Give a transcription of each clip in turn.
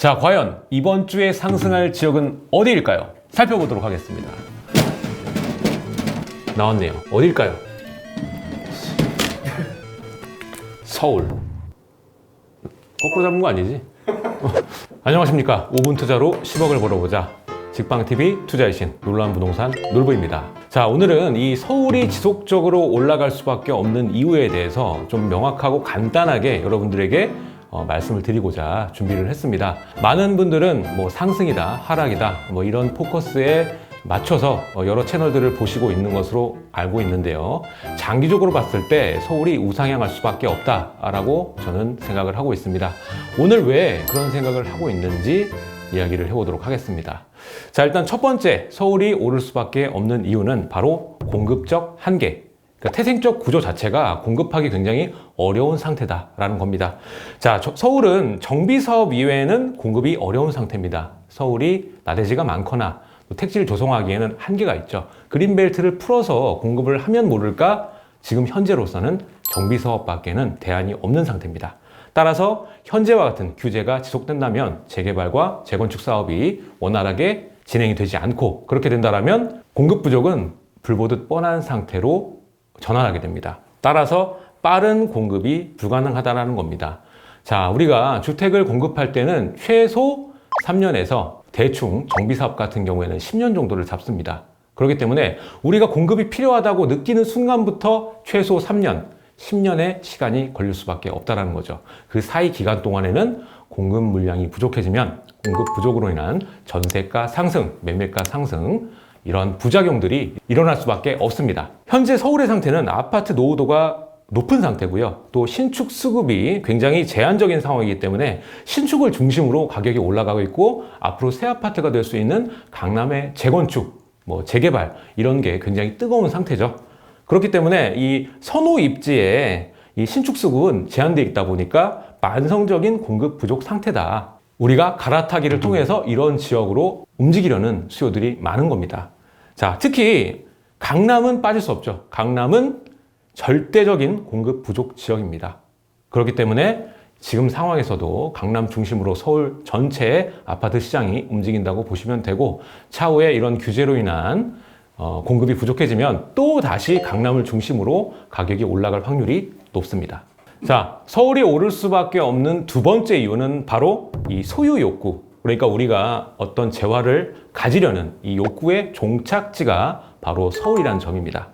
자, 과연 이번 주에 상승할 지역은 어디일까요? 살펴보도록 하겠습니다. 나왔네요. 어딜까요? 서울. 거꾸로 잡은 거 아니지? 어, 안녕하십니까. 5분 투자로 10억을 벌어보자. 직방TV 투자의 신 놀라운 부동산 놀부입니다. 자, 오늘은 이 서울이 지속적으로 올라갈 수밖에 없는 이유에 대해서 좀 명확하고 간단하게 여러분들에게 어, 말씀을 드리고자 준비를 했습니다. 많은 분들은 뭐 상승이다, 하락이다, 뭐 이런 포커스에 맞춰서 어, 여러 채널들을 보시고 있는 것으로 알고 있는데요. 장기적으로 봤을 때 서울이 우상향할 수밖에 없다라고 저는 생각을 하고 있습니다. 오늘 왜 그런 생각을 하고 있는지 이야기를 해보도록 하겠습니다. 자, 일단 첫 번째, 서울이 오를 수밖에 없는 이유는 바로 공급적 한계. 그러니까 태생적 구조 자체가 공급하기 굉장히 어려운 상태다라는 겁니다. 자, 저- 서울은 정비 사업 이외에는 공급이 어려운 상태입니다. 서울이 나대지가 많거나 또 택지를 조성하기에는 한계가 있죠. 그린벨트를 풀어서 공급을 하면 모를까 지금 현재로서는 정비 사업밖에는 대안이 없는 상태입니다. 따라서 현재와 같은 규제가 지속된다면 재개발과 재건축 사업이 원활하게 진행이 되지 않고 그렇게 된다면 공급 부족은 불보듯 뻔한 상태로 전환하게 됩니다. 따라서 빠른 공급이 불가능하다는 겁니다. 자, 우리가 주택을 공급할 때는 최소 3년에서 대충 정비사업 같은 경우에는 10년 정도를 잡습니다. 그렇기 때문에 우리가 공급이 필요하다고 느끼는 순간부터 최소 3년, 10년의 시간이 걸릴 수밖에 없다는 거죠. 그 사이 기간 동안에는 공급 물량이 부족해지면 공급 부족으로 인한 전세가 상승, 매매가 상승, 이런 부작용들이 일어날 수밖에 없습니다. 현재 서울의 상태는 아파트 노후도가 높은 상태고요. 또 신축 수급이 굉장히 제한적인 상황이기 때문에 신축을 중심으로 가격이 올라가고 있고 앞으로 새 아파트가 될 수 있는 강남의 재건축, 뭐 재개발 이런 게 굉장히 뜨거운 상태죠. 그렇기 때문에 이 선호 입지에 이 신축 수급은 제한되어 있다 보니까 만성적인 공급 부족 상태다. 우리가 갈아타기를 통해서 이런 지역으로 움직이려는 수요들이 많은 겁니다. 자, 특히 강남은 빠질 수 없죠. 강남은 절대적인 공급 부족 지역입니다. 그렇기 때문에 지금 상황에서도 강남 중심으로 서울 전체의 아파트 시장이 움직인다고 보시면 되고 차후에 이런 규제로 인한 어, 공급이 부족해지면 또 다시 강남을 중심으로 가격이 올라갈 확률이 높습니다. 자, 서울이 오를 수밖에 없는 두 번째 이유는 바로 이 소유 욕구. 그러니까 우리가 어떤 재화를 가지려는 이 욕구의 종착지가 바로 서울이라는 점입니다.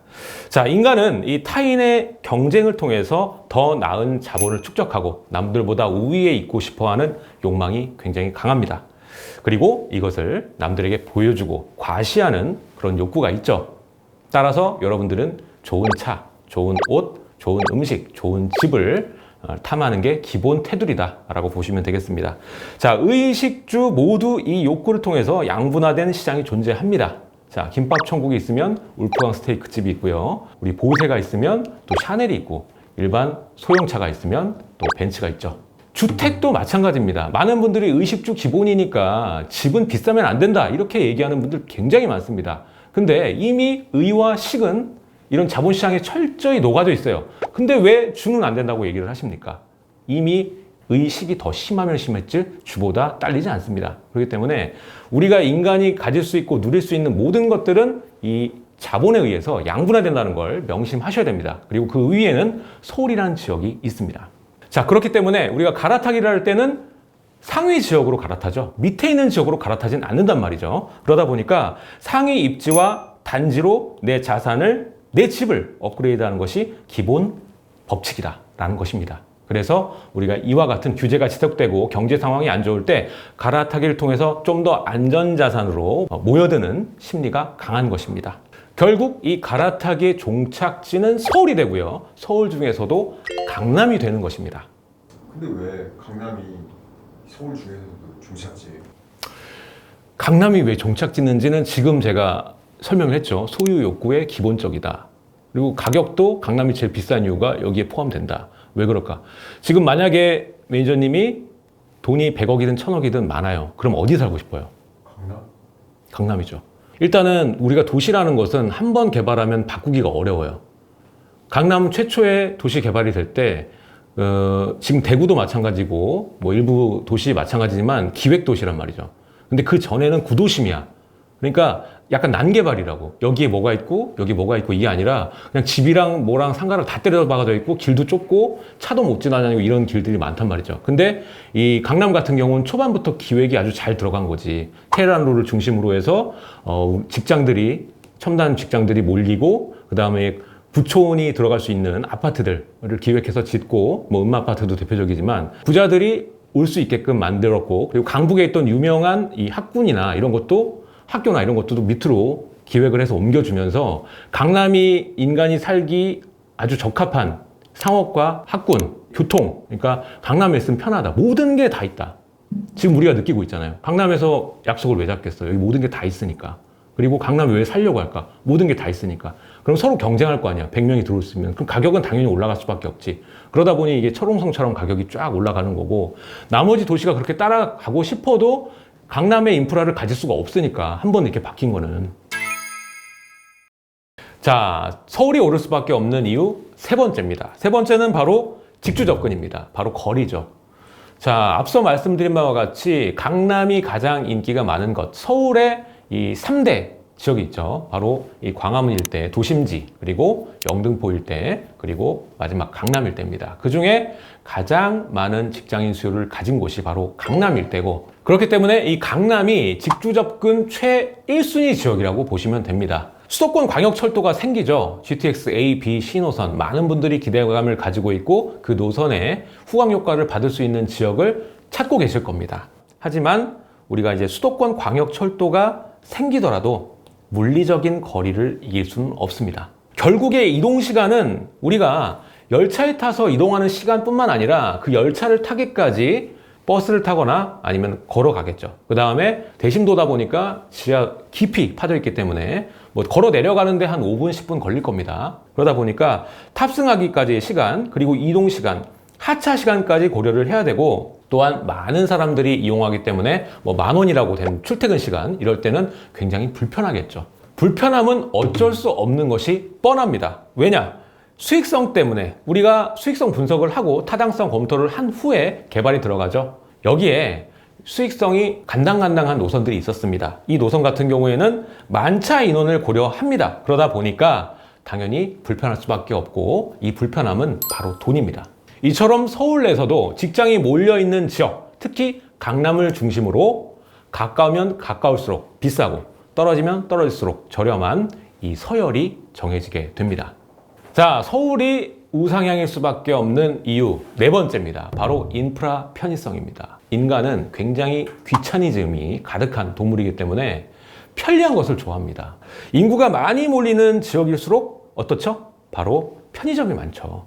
자, 인간은 이 타인의 경쟁을 통해서 더 나은 자본을 축적하고 남들보다 우위에 있고 싶어 하는 욕망이 굉장히 강합니다. 그리고 이것을 남들에게 보여주고 과시하는 그런 욕구가 있죠. 따라서 여러분들은 좋은 차, 좋은 옷, 좋은 음식, 좋은 집을 어, 탐하는 게 기본 테두리다라고 보시면 되겠습니다. 자, 의식주 모두 이 욕구를 통해서 양분화된 시장이 존재합니다. 자, 김밥 천국이 있으면 울프강 스테이크 집이 있고요. 우리 보세가 있으면 또 샤넬이 있고 일반 소형차가 있으면 또 벤츠가 있죠. 주택도 마찬가지입니다. 많은 분들이 의식주 기본이니까 집은 비싸면 안 된다 이렇게 얘기하는 분들 굉장히 많습니다. 근데 이미 의와 식은 이런 자본시장에 철저히 녹아져 있어요. 근데 왜 주는 안 된다고 얘기를 하십니까? 이미 의식이 더 심하면 심했지 주보다 딸리지 않습니다. 그렇기 때문에 우리가 인간이 가질 수 있고 누릴 수 있는 모든 것들은 이 자본에 의해서 양분화된다는 걸 명심하셔야 됩니다. 그리고 그 위에는 서울이라는 지역이 있습니다. 자, 그렇기 때문에 우리가 갈아타기를 할 때는 상위 지역으로 갈아타죠. 밑에 있는 지역으로 갈아타진 않는단 말이죠. 그러다 보니까 상위 입지와 단지로 내 자산을, 내 집을 업그레이드하는 것이 기본 법칙이다라는 것입니다. 그래서 우리가 이와 같은 규제가 지속되고 경제 상황이 안 좋을 때 갈아타기를 통해서 좀 더 안전자산으로 모여드는 심리가 강한 것입니다. 결국 이 갈아타기의 종착지는 서울이 되고요. 서울 중에서도 강남이 되는 것입니다. 근데 왜 강남이 서울 중에서도 종착지예요? 강남이 왜 종착지는지는 지금 제가 설명을 했죠. 소유 욕구의 기본적이다. 그리고 가격도 강남이 제일 비싼 이유가 여기에 포함된다. 왜 그럴까? 지금 만약에 매니저님이 돈이 100억이든 1000억이든 많아요. 그럼 어디 살고 싶어요? 강남? 강남이죠. 일단은 우리가 도시라는 것은 한 번 개발하면 바꾸기가 어려워요. 강남 최초의 도시 개발이 될때 어, 지금 대구도 마찬가지고 뭐 일부 도시 마찬가지지만 기획 도시란 말이죠. 근데 그 전에는 구도심이야. 그러니까 약간 난개발이라고 여기에 뭐가 있고 여기 뭐가 있고 이게 아니라 그냥 집이랑 뭐랑 상가랑 다 때려 박아져 있고 길도 좁고 차도 못 지나다니고 이런 길들이 많단 말이죠. 근데 이 강남 같은 경우는 초반부터 기획이 아주 잘 들어간 거지. 테헤란로를 중심으로 해서 어, 직장들이 첨단 직장들이 몰리고 그 다음에 부촌이 들어갈 수 있는 아파트들을 기획해서 짓고 뭐 음마 아파트도 대표적이지만 부자들이 올 수 있게끔 만들었고 그리고 강북에 있던 유명한 이 학군이나 이런 것도 학교나 이런 것도 밑으로 기획을 해서 옮겨주면서 강남이 인간이 살기 아주 적합한 상업과 학군, 교통 그러니까 강남에 있으면 편하다. 모든 게 다 있다. 지금 우리가 느끼고 있잖아요. 강남에서 약속을 왜 잡겠어요? 여기 모든 게 다 있으니까. 그리고 강남에 왜 살려고 할까? 모든 게 다 있으니까. 그럼 서로 경쟁할 거 아니야. 100명이 들어올 수 있으면. 그럼 가격은 당연히 올라갈 수밖에 없지. 그러다 보니 이게 철옹성처럼 가격이 쫙 올라가는 거고 나머지 도시가 그렇게 따라가고 싶어도 강남의 인프라를 가질 수가 없으니까 한 번 이렇게 바뀐 거는. 자 서울이 오를 수밖에 없는 이유 세 번째입니다. 세 번째는 바로 직주 접근입니다. 바로 거리죠. 자 앞서 말씀드린 바와 같이 강남이 가장 인기가 많은 것 서울의 이 3대 지역이 있죠 바로 이 광화문 일대 도심지 그리고 영등포 일대 그리고 마지막 강남 일대입니다 그 중에 가장 많은 직장인 수요를 가진 곳이 바로 강남 일대고 그렇기 때문에 이 강남이 직주 접근 최 1순위 지역이라고 보시면 됩니다. 수도권 광역철도가 생기죠. GTX A, B 신호선 많은 분들이 기대감을 가지고 있고 그 노선에 후광 효과를 받을 수 있는 지역을 찾고 계실 겁니다. 하지만 우리가 이제 수도권 광역철도가 생기더라도 물리적인 거리를 이길 수는 없습니다. 결국에 이동 시간은 우리가 열차에 타서 이동하는 시간뿐만 아니라 그 열차를 타기까지 버스를 타거나 아니면 걸어가겠죠. 그 다음에 대심도다 보니까 지하 깊이 파져 있기 때문에 뭐 걸어 내려가는데 한 5분, 10분 걸릴 겁니다. 그러다 보니까 탑승하기까지의 시간, 그리고 이동 시간, 하차 시간까지 고려를 해야 되고 또한 많은 사람들이 이용하기 때문에 뭐 만 원이라고 된 출퇴근 시간 이럴 때는 굉장히 불편하겠죠. 불편함은 어쩔 수 없는 것이 뻔합니다. 왜냐? 수익성 때문에 우리가 수익성 분석을 하고 타당성 검토를 한 후에 개발이 들어가죠. 여기에 수익성이 간당간당한 노선들이 있었습니다. 이 노선 같은 경우에는 만차 인원을 고려합니다. 그러다 보니까 당연히 불편할 수밖에 없고 이 불편함은 바로 돈입니다. 이처럼 서울 내에서도 직장이 몰려 있는 지역, 특히 강남을 중심으로 가까우면 가까울수록 비싸고 떨어지면 떨어질수록 저렴한 이 서열이 정해지게 됩니다. 자, 서울이 우상향일 수밖에 없는 이유 네 번째입니다. 바로 인프라 편의성입니다. 인간은 굉장히 귀차니즘이 가득한 동물이기 때문에 편리한 것을 좋아합니다. 인구가 많이 몰리는 지역일수록 어떻죠? 바로 편의점이 많죠.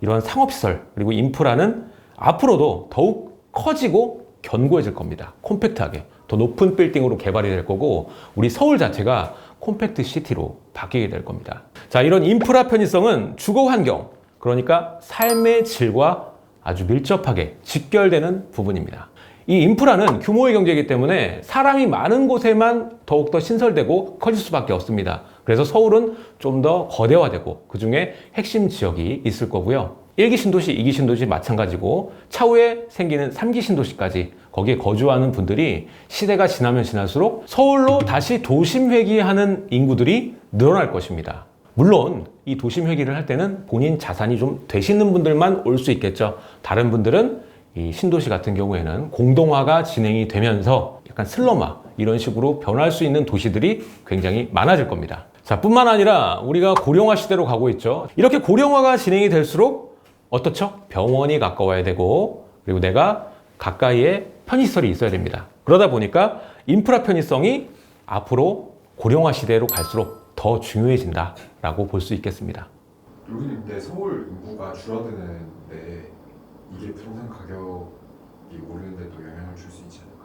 이러한 상업시설 그리고 인프라는 앞으로도 더욱 커지고 견고해질 겁니다. 콤팩트하게 더 높은 빌딩으로 개발이 될 거고 우리 서울 자체가 콤팩트 시티로 바뀌게 될 겁니다. 자, 이런 인프라 편의성은 주거 환경, 그러니까 삶의 질과 아주 밀접하게 직결되는 부분입니다. 이 인프라는 규모의 경제이기 때문에 사람이 많은 곳에만 더욱더 신설되고 커질 수밖에 없습니다. 그래서 서울은 좀 더 거대화되고 그 중에 핵심 지역이 있을 거고요. 1기 신도시, 2기 신도시 마찬가지고 차후에 생기는 3기 신도시까지 거기에 거주하는 분들이 시대가 지나면 지날수록 서울로 다시 도심 회귀하는 인구들이 늘어날 것입니다. 물론 이 도심 회귀를 할 때는 본인 자산이 좀 되시는 분들만 올 수 있겠죠. 다른 분들은 이 신도시 같은 경우에는 공동화가 진행이 되면서 약간 슬럼화 이런 식으로 변할 수 있는 도시들이 굉장히 많아질 겁니다. 자, 뿐만 아니라 우리가 고령화 시대로 가고 있죠. 이렇게 고령화가 진행이 될수록 어떻죠? 병원이 가까워야 되고 그리고 내가 가까이에 편의시설이 있어야 됩니다. 그러다 보니까 인프라 편의성이 앞으로 고령화 시대로 갈수록 더 중요해진다라고 볼 수 있겠습니다. 여기는 근데 서울 인구가 줄어드는데 이게 부동산 가격이 오르는데 또 영향을 줄수 않을까요?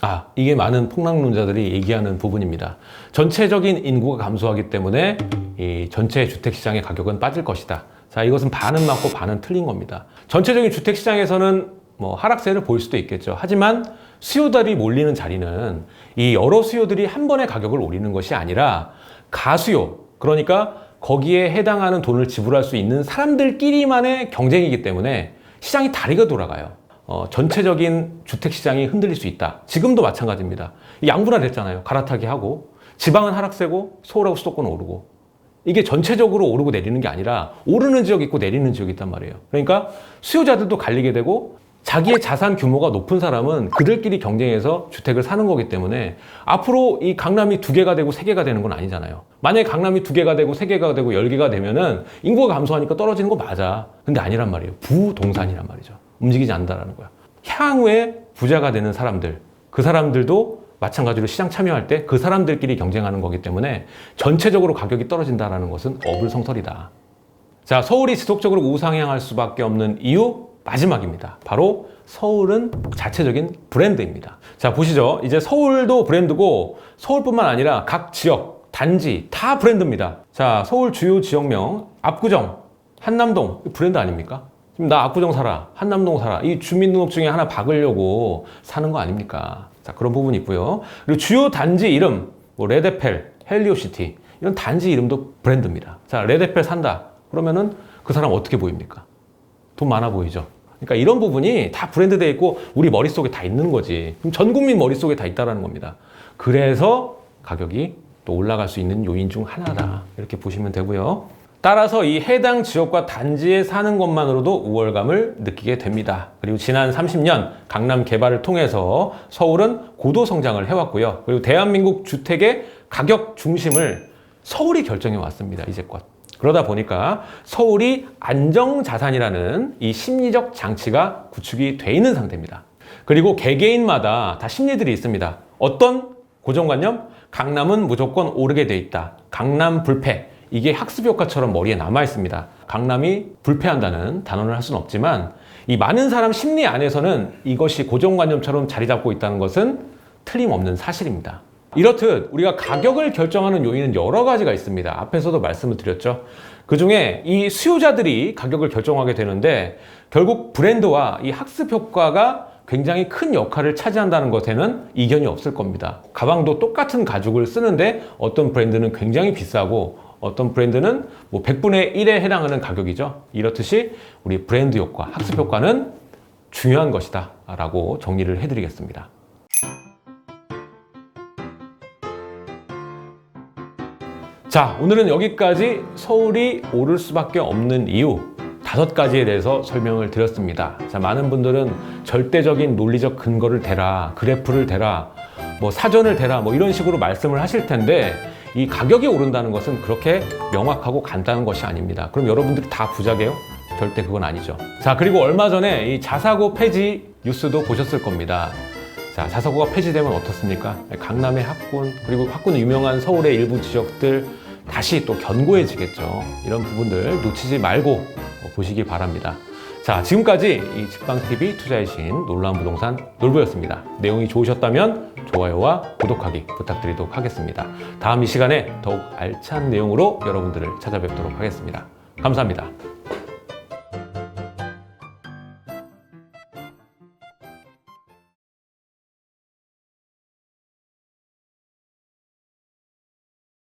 아, 이게 많은 폭락론자들이 얘기하는 부분입니다. 전체적인 인구가 감소하기 때문에 이 전체 주택 시장의 가격은 빠질 것이다. 자, 이것은 반은 맞고 반은 틀린 겁니다. 전체적인 주택 시장에서는 뭐 하락세를 보일 수도 있겠죠. 하지만 수요들이 몰리는 자리는 이 여러 수요들이 한 번에 가격을 올리는 것이 아니라 가수요. 그러니까 거기에 해당하는 돈을 지불할 수 있는 사람들끼리만의 경쟁이기 때문에 시장이 다르게 돌아가요. 어, 전체적인 주택 시장이 흔들릴 수 있다. 지금도 마찬가지입니다. 양분화 됐잖아요. 갈아타기 하고 지방은 하락세고 서울하고 수도권은 오르고 이게 전체적으로 오르고 내리는 게 아니라 오르는 지역 있고 내리는 지역이 있단 말이에요. 그러니까 수요자들도 갈리게 되고 자기의 자산 규모가 높은 사람은 그들끼리 경쟁해서 주택을 사는 거기 때문에 앞으로 이 강남이 두 개가 되고 세 개가 되는 건 아니잖아요. 만약에 강남이 두 개가 되고 세 개가 되고 열 개가 되면은 인구가 감소하니까 떨어지는 거 맞아. 근데 아니란 말이에요. 부동산이란 말이죠. 움직이지 않는다라는 거야. 향후에 부자가 되는 사람들, 그 사람들도 마찬가지로 시장 참여할 때 그 사람들끼리 경쟁하는 거기 때문에 전체적으로 가격이 떨어진다라는 것은 어불성설이다. 자, 서울이 지속적으로 우상향할 수밖에 없는 이유 마지막입니다. 바로 서울은 자체적인 브랜드입니다. 자, 보시죠. 이제 서울도 브랜드고 서울뿐만 아니라 각 지역, 단지 다 브랜드입니다. 자, 서울 주요 지역명 압구정, 한남동 브랜드 아닙니까? 지금 나 압구정 살아, 한남동 살아. 이 주민등록증에 하나 박으려고 사는 거 아닙니까? 자, 그런 부분이 있고요. 그리고 주요 단지 이름, 뭐 레드펠, 헬리오시티 이런 단지 이름도 브랜드입니다. 자, 레드펠 산다. 그러면은 그 사람 어떻게 보입니까? 돈 많아 보이죠? 그러니까 이런 부분이 다 브랜드돼 있고 우리 머릿속에 다 있는 거지. 그럼 전 국민 머릿속에 다 있다라는 겁니다. 그래서 가격이 또 올라갈 수 있는 요인 중 하나다. 이렇게 보시면 되고요. 따라서 이 해당 지역과 단지에 사는 것만으로도 우월감을 느끼게 됩니다. 그리고 지난 30년 강남 개발을 통해서 서울은 고도 성장을 해왔고요. 그리고 대한민국 주택의 가격 중심을 서울이 결정해 왔습니다. 이제껏. 그러다 보니까 서울이 안정자산이라는 이 심리적 장치가 구축이 돼 있는 상태입니다. 그리고 개개인마다 다 심리들이 있습니다. 어떤 고정관념? 강남은 무조건 오르게 돼 있다. 강남 불패. 이게 학습 효과처럼 머리에 남아 있습니다. 강남이 불패한다는 단언을 할 수는 없지만 이 많은 사람 심리 안에서는 이것이 고정관념처럼 자리 잡고 있다는 것은 틀림없는 사실입니다. 이렇듯 우리가 가격을 결정하는 요인은 여러 가지가 있습니다. 앞에서도 말씀을 드렸죠. 그 중에 이 수요자들이 가격을 결정하게 되는데 결국 브랜드와 이 학습 효과가 굉장히 큰 역할을 차지한다는 것에는 이견이 없을 겁니다. 가방도 똑같은 가죽을 쓰는데 어떤 브랜드는 굉장히 비싸고 어떤 브랜드는 뭐 100분의 1에 해당하는 가격이죠. 이렇듯이 우리 브랜드 효과, 학습 효과는 중요한 것이다. 라고 정리를 해드리겠습니다. 자, 오늘은 여기까지 서울이 오를 수밖에 없는 이유 다섯 가지에 대해서 설명을 드렸습니다. 자, 많은 분들은 절대적인 논리적 근거를 대라, 그래프를 대라, 뭐 사전을 대라, 뭐 이런 식으로 말씀을 하실 텐데 이 가격이 오른다는 것은 그렇게 명확하고 간단한 것이 아닙니다. 그럼 여러분들이 다 부자게요? 절대 그건 아니죠. 자, 그리고 얼마 전에 이 자사고 폐지 뉴스도 보셨을 겁니다. 자, 자사고가 폐지되면 어떻습니까? 강남의 학군, 그리고 학군 유명한 서울의 일부 지역들 다시 또 견고해지겠죠. 이런 부분들 놓치지 말고 보시기 바랍니다. 자, 지금까지 이 직방TV 투자의 신 놀라운 부동산 놀부였습니다. 내용이 좋으셨다면 좋아요와 구독하기 부탁드리도록 하겠습니다. 다음 이 시간에 더욱 알찬 내용으로 여러분들을 찾아뵙도록 하겠습니다. 감사합니다.